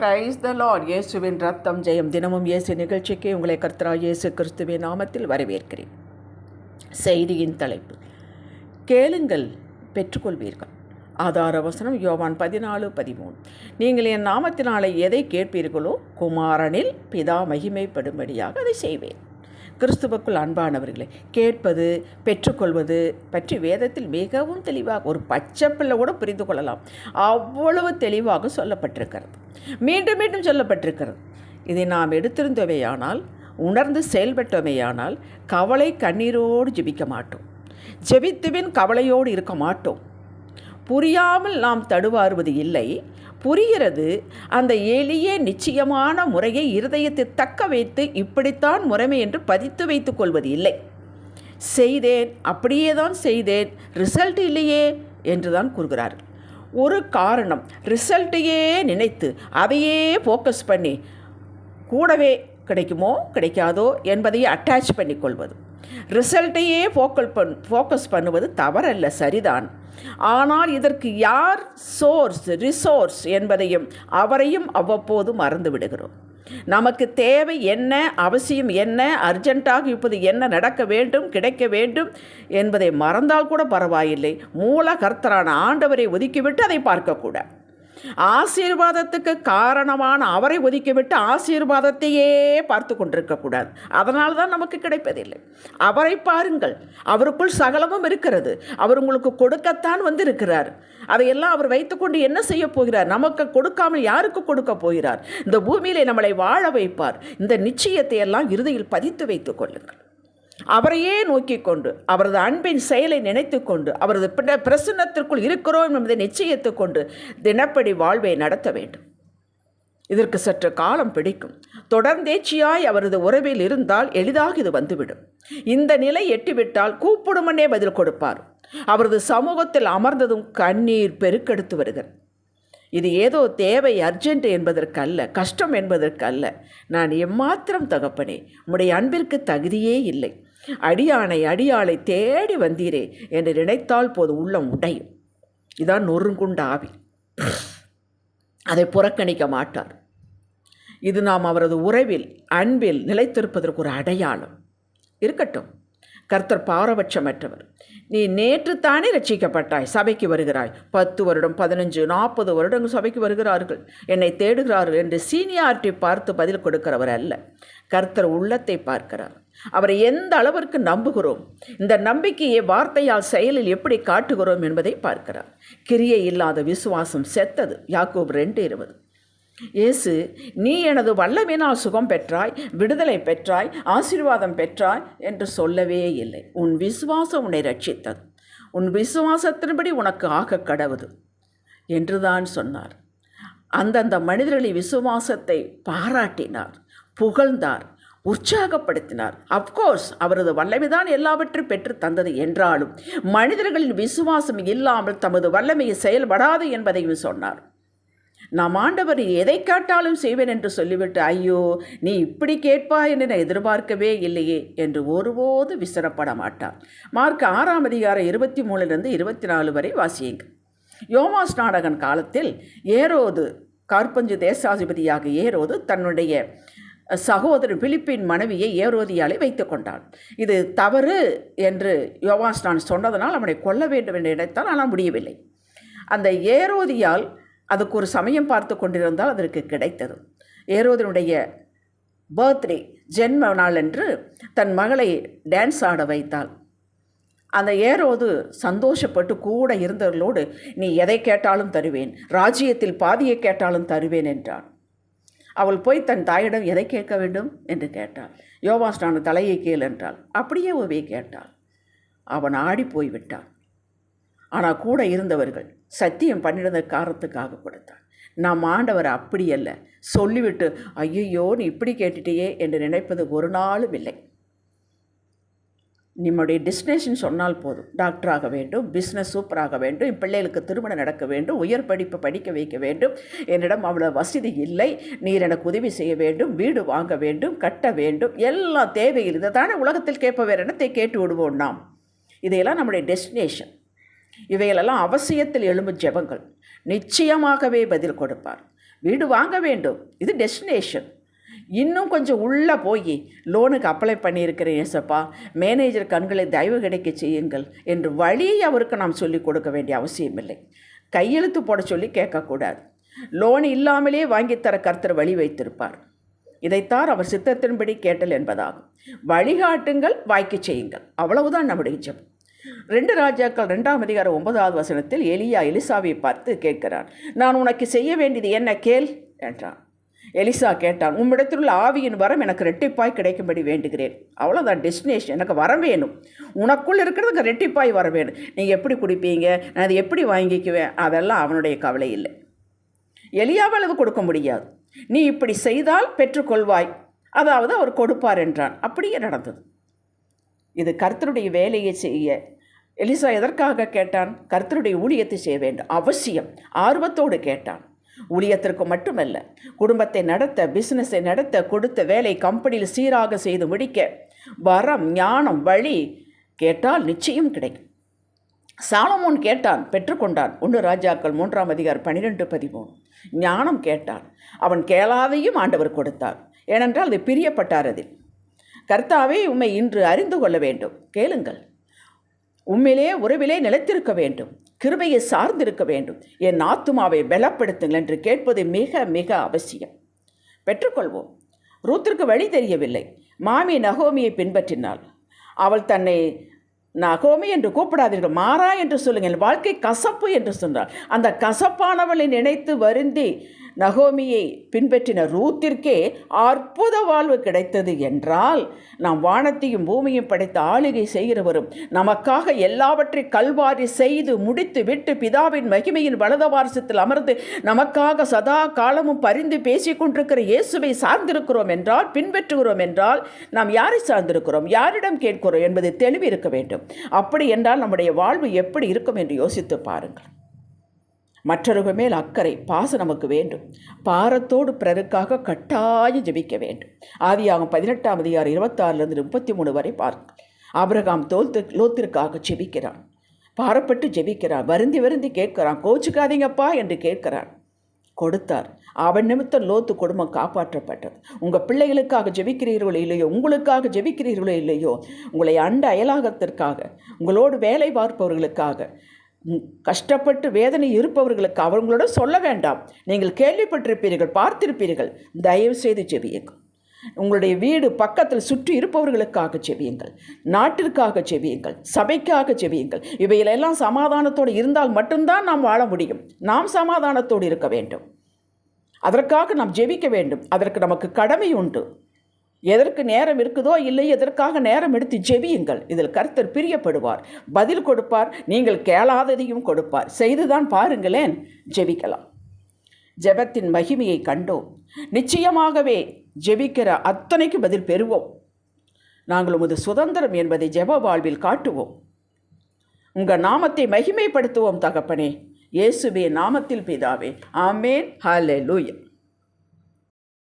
Praise the Lord இயேசுவின் ரத்தம் ஜெயம் தினமும் இயேசு நிகழ்ச்சிக்கு உங்களை கர்த்தரா இயேசு கிறிஸ்துவின் நாமத்தில் வரவேற்கிறேன். செய்தியின் தலைப்பு கேளுங்கள் பெற்றுக்கொள்வீர்கள். ஆதார வசனம் யோவான் பதினாலு பதிமூணு. நீங்கள் என் நாமத்தினாலே எதை கேட்பீர்களோ குமாரனில் பிதா மகிமைப்படும்படியாக அதை செய்வேன். கிறிஸ்துவுக்குள் அன்பானவர்களே கேட்பது பெற்றுக்கொள்வது பற்றி வேதத்தில் மிகவும் தெளிவாக ஒரு பச்சை பிள்ளை கூட புரிந்து கொள்ளலாம். அவ்வளவு தெளிவாக சொல்லப்பட்டிருக்கிறது. மீண்டும் மீண்டும் சொல்லப்பட்டிருக்கிறது. இதை நாம் எடுத்திருந்தவையானால் உணர்ந்து செயல்பட்டவையானால் கவலை கண்ணீரோடு ஜெபிக்க மாட்டோம். ஜெபித்துவின் கவலையோடு இருக்க மாட்டோம். புரியாமல் நாம் தடுவாறுவது இல்லை. புரிகிறது. அந்த எளிய நிச்சயமான முறையை இருதயத்தை தக்க வைத்து இப்படித்தான் முறைமை என்று பதித்து வைத்துக் கொள்வது இல்லை. செய்தேன் அப்படியே தான் செய்தேன் ரிசல்ட் இல்லையே என்று தான் கூறுகிறார்கள் ஒரு காரணம் ரிசல்ட்டையே நினைத்து அதையே ஃபோக்கஸ் பண்ணி கூடவே கிடைக்குமோ கிடைக்காதோ என்பதையே அட்டாச் பண்ணிக்கொள்வது ரிசல்ட்டையே ஃபோக்கல் பண் ஃபோக்கஸ் பண்ணுவது தவறல்ல சரிதான். ஆனால் இதற்கு யார் சோர்ஸ் ரிசோர்ஸ் என்பதையும் அவரையும் அவ்வப்போது மறந்து விடுகிறோம். நமக்கு தேவை என்ன அவசியம் என்ன அர்ஜென்ட்டாக இப்போது என்ன நடக்க வேண்டும் கிடைக்க வேண்டும் என்பதை மறந்தால் கூட பரவாயில்லை. மூல கர்த்தரான ஆண்டவரை ஒதுக்கிவிட்டு அதை பார்க்கக்கூடாது. ஆசீர்வாதத்துக்கு காரணமான அவரை ஒதுக்கிவிட்டு ஆசீர்வாதத்தையே பார்த்து கொண்டிருக்கக்கூடாது அதனால தான் நமக்கு கிடைப்பதில்லை. அவரை பாருங்கள். அவருக்குள் சகலமும் இருக்கிறது. அவர் உங்களுக்கு கொடுக்கத்தான் வந்து இருக்கிறார் அதையெல்லாம் அவர் வைத்துக்கொண்டு என்ன செய்ய போகிறார்? நமக்கு கொடுக்காமல் யாருக்கு கொடுக்க போகிறார்? இந்த பூமியிலே நம்மளை வாழ வைப்பார். இந்த நிச்சயத்தை எல்லாம் இறுதியில் பதித்து வைத்துக் கொள்ளுங்கள். அவரையே நோக்கி கொண்டு அவரது அன்பின் செயலை நினைத்து கொண்டு அவரது பிரசன்னத்திற்குள் இருக்கிறோம் என்பதை நிச்சயத்து கொண்டு தினப்படி வாழ்வை நடத்த வேண்டும். இதற்கு சற்று காலம் பிடிக்கும். தொடர்ந்தேச்சியாய் அவரது உறவில் இருந்தால் எளிதாக இது வந்துவிடும். இந்த நிலை எட்டிவிட்டால் கூப்பிடுமனே பதில் கொடுப்பார். அவரது சமூகத்தில் அமர்ந்ததும் கண்ணீர் பெருக்கெடுத்து வருகிறது. இது ஏதோ தேவை அர்ஜென்ட் என்பதற்கல்ல கஷ்டம் என்பதற்கல்ல. நான் எம்மாத்திரம் தகப்பனே உம்முடைய அன்பிற்கு தகுதியே இல்லை. அடியானை அடியாளை தேடி வந்தீரே என்று நினைத்தால் போது உள்ளம் உடையும். இதான் நொறுங்குண்ட ஆவி. அதை புறக்கணிக்க மாட்டார். இது நாம் அவரது உறவில் அன்பில் நிலைத்திருப்பதற்கு ஒரு அடையாளம். இருக்கட்டும். கர்த்தர் பாரபட்சமற்றவர். நீ நேற்று தானே ரட்சிக்கப்பட்டாய் சபைக்கு வருகிறாய். பத்து வருடம் பதினஞ்சு நாற்பது வருடங்கள் சபைக்கு வருகிறார்கள். என்னை தேடுகிறார்கள் என்று சீனியாரிட்டி பார்த்து பதில் கொடுக்கிறவர் அல்ல. கர்த்தர் உள்ளத்தை பார்க்கிறார். அவரை எந்த அளவிற்கு நம்புகிறோம்? இந்த நம்பிக்கையை வார்த்தையால் செயலில் எப்படி காட்டுகிறோம் என்பதை பார்க்கிறார். கிரியை இல்லாத விசுவாசம் செத்தது. யாக்கோப் ரெண்டு இருபது. இயேசு நீ எனது வல்லவினால் சுகம் பெற்றாய் விடுதலை பெற்றாய் ஆசீர்வாதம் பெற்றாய் என்று சொல்லவே இல்லை. உன் விசுவாசம் உன்னை ரட்சித்தது உன் விசுவாசத்தின்படி உனக்கு ஆக கடவுது என்றுதான் சொன்னார். அந்தந்த மனிதர்களின் விசுவாசத்தை பாராட்டினார் புகழ்ந்தார் உற்சாகப்படுத்தினார். அப்கோர்ஸ் அவரது வல்லமைதான் எல்லாவற்றையும் பெற்று தந்தது என்றாலும் மனிதர்களின் விசுவாசம் இல்லாமல் தமது வல்லமையை செயல்படாது என்பதையும் சொன்னார். நாம் ஆண்டவர் எதை கேட்டாலும் செய்வேன் என்று சொல்லிவிட்டு ஐயோ நீ இப்படி கேட்பா என்று நான் எதிர்பார்க்கவே இல்லையே என்று ஒருபோது விசிறப்பட மாட்டார். மார்க் ஆறாம் அதிகாரம் இருபத்தி மூணுலேருந்து இருபத்தி நாலு வரை வாசியுங்க யோமாஸ் நாடகன் காலத்தில் ஏரோது கார்பஞ்சு தேசாதிபதியாக ஏரோது தன்னுடைய சகோதரன் பிலிப்பின் மனைவியை ஏரோதியாலே வைத்து கொண்டான். இது தவறு என்று யோவாஸ் நான் சொன்னதனால் அவனை கொல்ல வேண்டும் என்று நினைத்தான் ஆனால் முடியவில்லை. அந்த ஏரோதியால் அதுக்கு ஒரு சமயம் பார்த்து கொண்டிருந்தால் அதற்கு கிடைத்தது. ஏரோதனுடைய பர்த்டே ஜென்ம நாள் என்று தன் மகளை டான்ஸ் ஆட வைத்தாள். அந்த ஏரோது சந்தோஷப்பட்டு கூட இருந்தவர்களோடு நீ எதை கேட்டாலும் தருவேன் ராஜ்யத்தில் பாதியை கேட்டாலும் தருவேன் என்றான். அவள் போய் தன் தாயிடம் எதை கேட்க வேண்டும்? என்று கேட்டாள். யோவாஸ்டான தலையை கேள் என்றாள். அப்படியே உவே கேட்டாள். அவன் ஆடி போய்விட்டான். ஆனால் கூட இருந்தவர்கள் சத்தியம் பண்ணிருந்த காரணத்துக்காக கொடுத்தான். நாம் ஆண்டவர் அப்படி அல்ல. சொல்லிவிட்டு ஐயையோ நீ இப்படி கேட்டுட்டியே என்று நினைப்பது ஒரு நாளும் இல்லை. நம்முடைய டெஸ்டினேஷன் சொன்னால் போதும். டாக்டராக வேண்டும் பிஸ்னஸ் சூப்பராக வேண்டும் என் பிள்ளைகளுக்கு திருமணம் நடக்க வேண்டும் உயர் படிப்பு படிக்க வைக்க வேண்டும். என்னிடம் அவ்வளோ வசதி இல்லை. நீர் எனக்கு உதவி செய்ய வேண்டும் வீடு வாங்க வேண்டும் கட்ட வேண்டும். எல்லா தேவையில். இதை தானே உலகத்தில் கேட்ப வேறு என்னத்தை கேட்டு விடுவோம் நாம்? இதையெல்லாம் நம்முடைய டெஸ்டினேஷன் இவைகளெல்லாம் அவசியத்தில் எழும்பும் ஜெபங்கள். நிச்சயமாகவே பதில் கொடுப்பார். வீடு வாங்க வேண்டும். இது டெஸ்டினேஷன் இன்னும் கொஞ்சம் உள்ளே போய் லோனுக்கு அப்ளை பண்ணியிருக்கிறேன் ஏசப்பா. மேனேஜர் கண்களை தயவு கிடைக்க செய்யுங்கள் என்று வழியை அவருக்கு நாம் சொல்லிக் கொடுக்க வேண்டிய அவசியமில்லை. கையெழுத்து போட சொல்லி கேட்கக்கூடாது. லோன் இல்லாமலே வாங்கித்தர கர்த்தர் வழி வைத்திருப்பார். இதைத்தான் அவர் சித்தத்தின்படி கேட்டல் என்பதாகும். வழிகாட்டுங்கள் வாய்க்கு செய்யுங்கள். அவ்வளவுதான் நம்முடைய ஜெபம். ரெண்டு ராஜாக்கள் ரெண்டாம் அதிகாரம் ஒன்பதாவது வசனத்தில் எலியா எலிசாவை பார்த்து கேட்கிறான் நான் உனக்கு செய்ய வேண்டியது என்ன கேள்? என்றான். எலிசா கேட்டான் உம்மிடத்தில் உள்ள ஆவியின் வரம் எனக்கு ரெட்டிப்பாய் கிடைக்கும்படி வேண்டுகிறேன். அவ்வளோதான் டெஸ்டினேஷன் எனக்கு வரம் வேணும். உனக்குள் இருக்கிறதுக்கு ரெட்டிப்பாய் வர வேணும். நீங்கள் எப்படி குடிப்பீங்க? நான் அதை எப்படி வாங்கிக்குவேன்? அதெல்லாம் அவனுடைய கவலை இல்லை. எலியாவால் அது கொடுக்க முடியாது. நீ இப்படி செய்தால் பெற்றுக்கொள்வாய். அதாவது அவர் கொடுப்பார் என்றான். அப்படியே நடந்தது. இது கர்த்தருடைய வேலையை செய்ய எலிசா எதற்காக கேட்டான்? கர்த்தருடைய ஊழியத்தை செய்ய வேண்டும். அவசியம். ஆர்வத்தோடு கேட்டான். ஊழியத்திற்கு மட்டுமல்ல குடும்பத்தை நடத்த பிஸ்னஸை நடத்த கொடுத்த வேலை கம்பெனியில் சீராக செய்து முடிக்க வரம் ஞானம் வழி கேட்டால் நிச்சயம் கிடைக்கும். சாலமோன் கேட்டான் பெற்றுக்கொண்டான். ஒன்று ராஜாக்கள் மூன்றாம் அதிகார் பனிரெண்டு பதிமூணு. ஞானம் கேட்டான். அவன் கேளாதையும் ஆண்டவர் கொடுத்தார். ஏனென்றால் அது பிரியப்பட்டார் அதில். கர்த்தாவே உம்மை இன்று அறிந்து கொள்ள வேண்டும். கேளுங்கள். உம்மிலே உறவிலே நிலைத்திருக்க வேண்டும். கிருபையை சார்ந்திருக்க வேண்டும். என் ஆத்துமாவை பலப்படுத்துங்கள் என்று கேட்பது மிக மிக அவசியம். பெற்றுக்கொள்வோம். ரூத்திற்கு வழி தெரியவில்லை. மாமி நகோமியை பின்பற்றினாள். அவள் தன்னை நகோமி என்று கூப்பிடாதீர்கள். மாறா என்று சொல்லுங்கள். வாழ்க்கை கசப்பு என்று சொன்னாள். அந்த கசப்பானவளை நினைத்து வருந்தி நகோமியை பின்பற்றின ரூத்திற்கே அற்புத வாழ்வு கிடைத்தது என்றால் நாம் வானத்தையும் பூமியும் படைத்த ஆளுகை செய்கிறவரும் நமக்காக எல்லாவற்றை கல்வாரி செய்து முடித்து விட்டு பிதாவின் மகிமையின் வலதவாரசத்தில் அமர்ந்து நமக்காக சதா காலமும் பரிந்து பேசிக் கொண்டிருக்கிற இயேசுவை சார்ந்திருக்கிறோம் என்றால் பின்பற்றுகிறோம் என்றால் நாம் யாரை சார்ந்திருக்கிறோம்? யாரிடம் கேட்கிறோம் என்பது தெளிவு இருக்க வேண்டும். அப்படி என்றால் நம்முடைய வாழ்வு எப்படி இருக்கும் என்று யோசித்து பாருங்கள். மற்றவர்கள் மேல் அக்கறை பாசம் நமக்கு வேண்டும். பாரத்தோடு பிறருக்காக கட்டாயம் ஜெபிக்க வேண்டும். ஆதியாகும் பதினெட்டாம் அதிகாரம் இருபத்தாறுலேருந்து முப்பத்தி மூணு வரை பார்க்க. ஆபிரகாம் தோல்த்து லோத்திற்காக ஜெபிக்கிறான். பாரப்பட்டு ஜெபிக்கிறான். வருந்தி வருந்தி கேட்கிறான். கோச்சுக்காதீங்கப்பா என்று கேட்கிறான். கொடுத்தார். அவன் நிமித்தம் லோத்து குடும்பம் காப்பாற்றப்பட்டது. உங்கள் பிள்ளைகளுக்காக ஜெபிக்கிறீர்களோ இல்லையோ உங்களுக்காக ஜெபிக்கிறீர்களோ இல்லையோ உங்களை அண்ட அயலாகத்திற்காக உங்களோடு வேலை பார்ப்பவர்களுக்காக கஷ்டப்பட்டு வேதனை இருப்பவர்களுக்கு அவங்களோட சொல்ல வேண்டாம். நீங்கள் கேள்விப்பட்டிருப்பீர்கள் பார்த்திருப்பீர்கள். தயவு செய்து ஜெபியுங்கள். உங்களுடைய வீடு பக்கத்தில் சுற்றி இருப்பவர்களுக்காக செவியுங்கள் நாட்டிற்காக செவியுங்கள் சபைக்காக ஜெபியுங்கள். இவையிலெல்லாம் சமாதானத்தோடு இருந்தால் மட்டும்தான் நாம் வாழ முடியும். நாம் சமாதானத்தோடு இருக்க வேண்டும். அதற்காக நாம் ஜெபிக்க வேண்டும். அதற்கு நமக்கு கடமை உண்டு. எதற்கு நேரம் இருக்குதோ இல்லை எதற்காக நேரம் எடுத்து ஜெபியுங்கள். இதில் கர்த்தர் பிரியப்படுவார். பதில் கொடுப்பார் நீங்கள் கேளாததையும் கொடுப்பார். செய்துதான் பாருங்களேன் ஜெபிக்கலாம். ஜெபத்தின் மகிமையை கண்டோம். நிச்சயமாகவே ஜெபிக்கிற அத்தனைக்கு பதில் பெறுவோம். நாங்கள் உமது சுதந்திரம் என்பதை ஜெப வாழ்வில் காட்டுவோம். உங்கள் நாமத்தை மகிமைப்படுத்துவோம் தகப்பனே. இயேசுவே நாமத்தில் பிதாவே. ஆமேன். ஹalleluya.